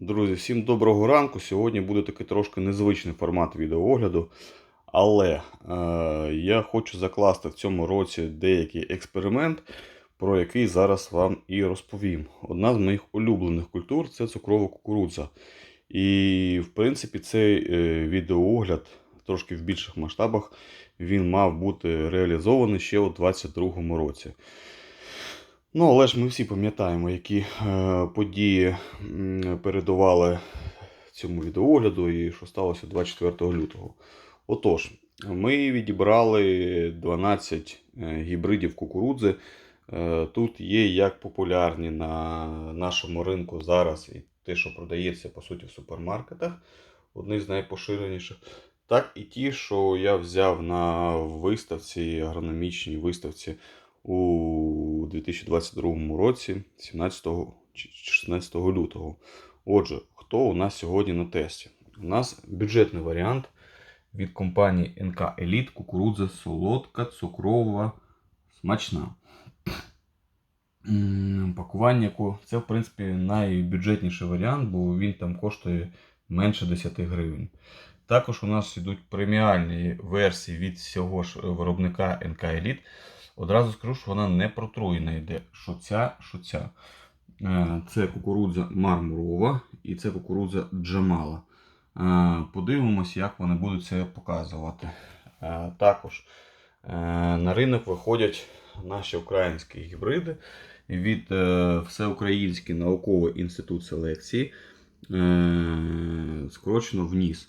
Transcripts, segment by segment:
Друзі, всім доброго ранку. Сьогодні буде такий трошки незвичний формат відеоогляду. Але е, я хочу закласти в цьому році деякий експеримент, про який зараз вам і розповім. Одна з моїх улюблених культур це цукрова кукурудза. І, в принципі, цей е, відеоогляд трошки в більших масштабах він мав бути реалізований ще у 2022 році. Ну, але ж ми всі пам'ятаємо, які е, події передували цьому відеогляду і що сталося 24 лютого. Отож, ми відібрали 12 е, гібридів кукурудзи. Е, Тут є як популярні на нашому ринку зараз і те, що продається по суті в супермаркетах, одні з найпоширеніших, так і ті, що я взяв на виставці, агрономічній виставці у 2022 році, 17 чи 16 лютого. Отже, хто у нас сьогодні на тесті? У нас бюджетний варіант від компанії НК Еліт кукурудза солодка, цукрова, смачна. Пакування це, в принципі, найбюджетніший варіант, бо він там коштує менше 10 гривень. Також у нас йдуть преміальні версії від цього ж виробника НК Еліт. Одразу скажу, що вона не протруєна йде. Що ця, що ця. Е, Це кукурудза мармурова і це кукурудза Джамала. Е, Подивимось, як вони будуть це показувати. Е, Також на ринок виходять наші українські гібриди від Всеукраїнський науковий інститут селекції. Скорочено вниз.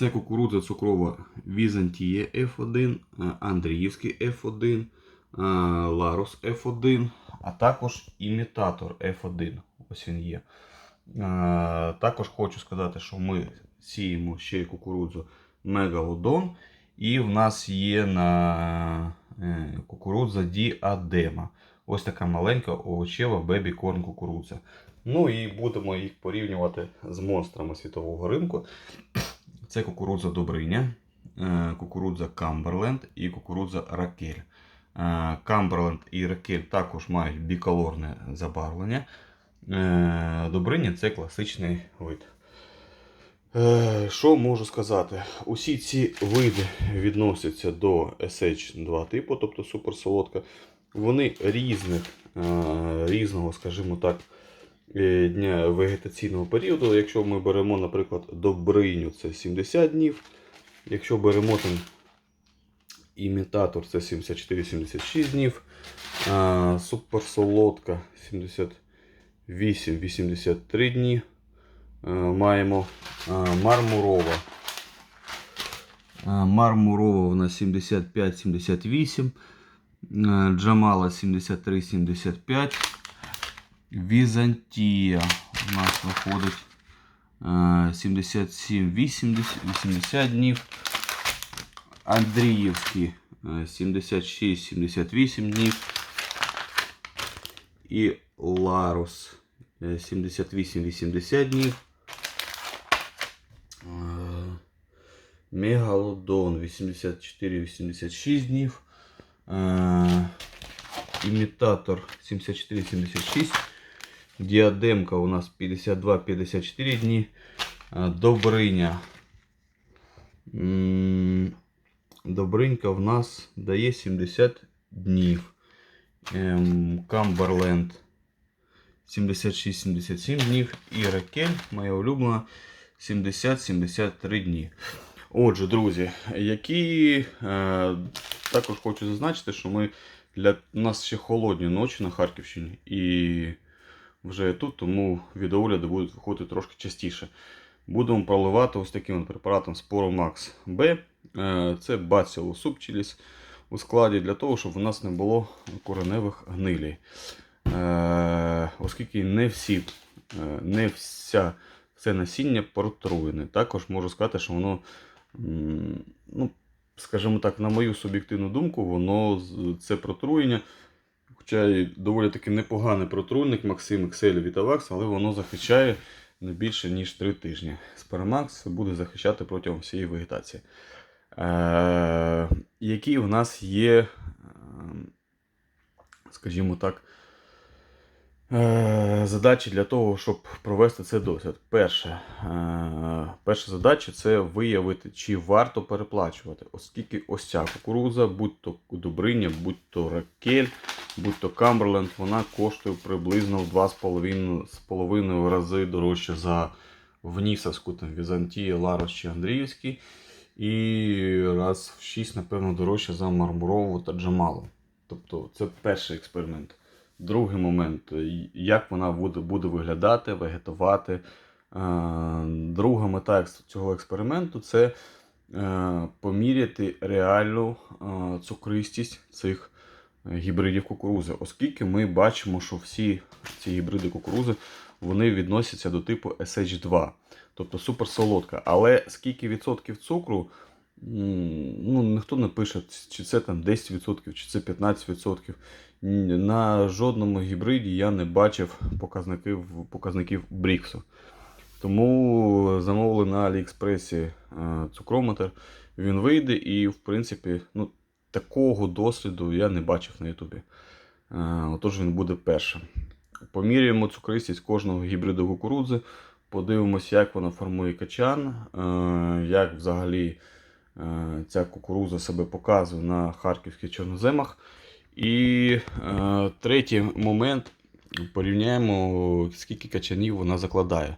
Це кукурудза цукрова Візантія F1, е, Андріївський F1, е, Ларус F1, а також імітатор F1. Ось він є. Е, Також хочу сказати, що ми сіємо ще й кукурудзу Мегалодон. І в нас є на е, кукурудза Діадема. Ось така маленька овочева бебі-корн кукурудза. Ну і будемо їх порівнювати з монстрами світового ринку. Це кукурудза Добриня, е, кукурудза Камберленд і кукурудза Ракель. Е, Камберленд і Ракель також мають біколорне забарвлення. Е, Добриня це класичний вид. Що можу сказати? Усі ці види відносяться до SH2 типу, тобто суперсолодка. Вони різних, різного, скажімо так, дня вегетаційного періоду. Якщо ми беремо, наприклад, добриню, це 70 днів. Якщо беремо там імітатор, це 74-76 днів. А, суперсолодка 78-83 дні. А, маємо а, мармурова. Мармурова у нас 75-78. Джамала 73-75. Візантія у нас виходить е, 77-80 днів. Андріївський е, 76-78 днів. І Ларус е, 78-80 днів. Е, Мегалодон 84-86 днів. Е, Імітатор 74-76. Діадемка у нас 52-54 дні. Добриня. Добринька в нас дає 70 днів. Камберленд 76-77 днів. І Ракель, моя улюблена, 70-73 дні. Отже, друзі, які е, також хочу зазначити, що ми для нас ще холодні ночі на Харківщині і вже тут, тому відеогляди будуть виходити трошки частіше. Будемо проливати ось таким препаратом Sporomax B. Е, Це Bacillus subtilis у складі для того, щоб у нас не було кореневих гнилій. Е, Оскільки не всі, е, не вся це насіння протруєне. Також можу сказати, що воно, ну, скажімо так, на мою суб'єктивну думку, воно це протруєння. Хоча і доволі таки непоганий протруйник Максим Excel Vitavax, але воно захищає не більше, ніж 3 тижні. Spermax буде захищати протягом всієї вегетації. Е, які в нас є, е, скажімо так, Е, Задачі для того, щоб провести цей дослід. Перше, е, перша задача це виявити, чи варто переплачувати, оскільки ось ця кукуруза, будь то Дубриня, будь то Ракель, будь то Камберленд, вона коштує приблизно в 2,5 з половиною рази дорожче за Внісовську, там, Візантія, Ларос чи Андріївський. І раз в 6, напевно, дорожче за Мармурову та Джамалу. Тобто це перший експеримент. Другий момент, як вона буде, буде виглядати, вегетувати. Е, Друга мета цього експерименту це е, поміряти реальну е, цукристість цих гібридів кукурузи, оскільки ми бачимо, що всі ці гібриди кукурузи вони відносяться до типу SH2, тобто суперсолодка. Але скільки відсотків цукру, ну, ніхто не пише, чи це там 10%, чи це 15%. На жодному гібриді я не бачив показників, показників Бріксу. Тому замовили на Аліекспресі е, цукрометр. Він вийде і, в принципі, ну, такого досліду я не бачив на Ютубі. Е, Отож він буде першим. Поміряємо цукристість кожного гібриду кукурудзи, подивимося, як вона формує качан, е, як взагалі е, ця кукуруза себе показує на харківських чорноземах. І третій момент порівняємо, скільки качанів вона закладає.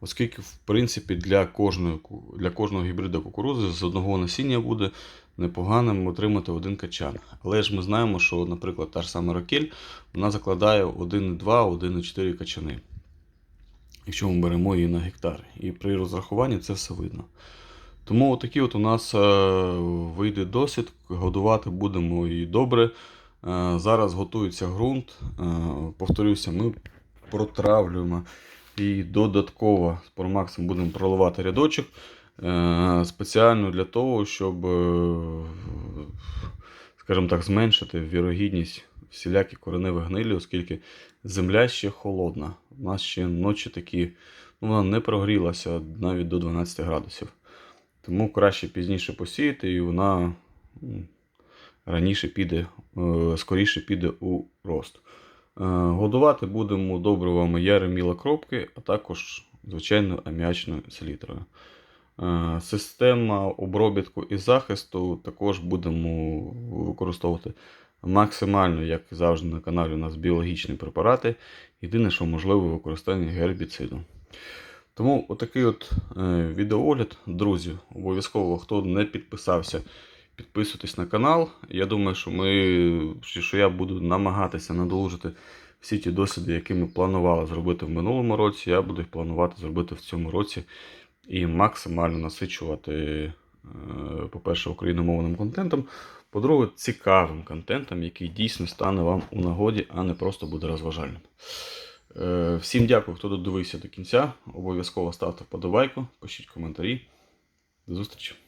Оскільки, в принципі, для кожної, ку- для кожного гібрида кукурузи з одного насіння буде непоганим отримати один качан. Але ж ми знаємо, що, наприклад, та ж сама ракель вона закладає 1,2, 1,4 качани. Якщо ми беремо її на гектар. І при розрахуванні це все видно. Тому отакий от у нас е, вийде досвід, годувати будемо і добре. Е, Зараз готується ґрунт. Е, Повторюся, ми протравлюємо і додатково з промаксом будемо проливати рядочок. Е, Спеціально для того, щоб, е, скажімо так, зменшити вірогідність всіляких кореневих гнилі, оскільки земля ще холодна. У нас ще ночі такі, ну, вона не прогрілася навіть до 12 градусів. Тому краще пізніше посіяти, і вона раніше піде, е, скоріше піде у рост. Годувати будемо добривами яреміла кропки, а також звичайно аміачною селітрою. Е, Система обробітку і захисту також будемо використовувати максимально, як завжди на каналі, у нас біологічні препарати. Єдине, що можливо використання гербіциду. Тому отакий от е, відеоогляд, друзі. Обов'язково, хто не підписався, підписуйтесь на канал. Я думаю, що ми, що я буду намагатися надолужити всі ті досвіди, які ми планували зробити в минулому році. Я буду їх планувати зробити в цьому році і максимально насичувати, е, по-перше, україномовним контентом. По-друге, цікавим контентом, який дійсно стане вам у нагоді, а не просто буде розважальним. Е, Всім дякую, хто додивився до кінця. Обов'язково ставте вподобайку, пишіть коментарі. До зустрічі!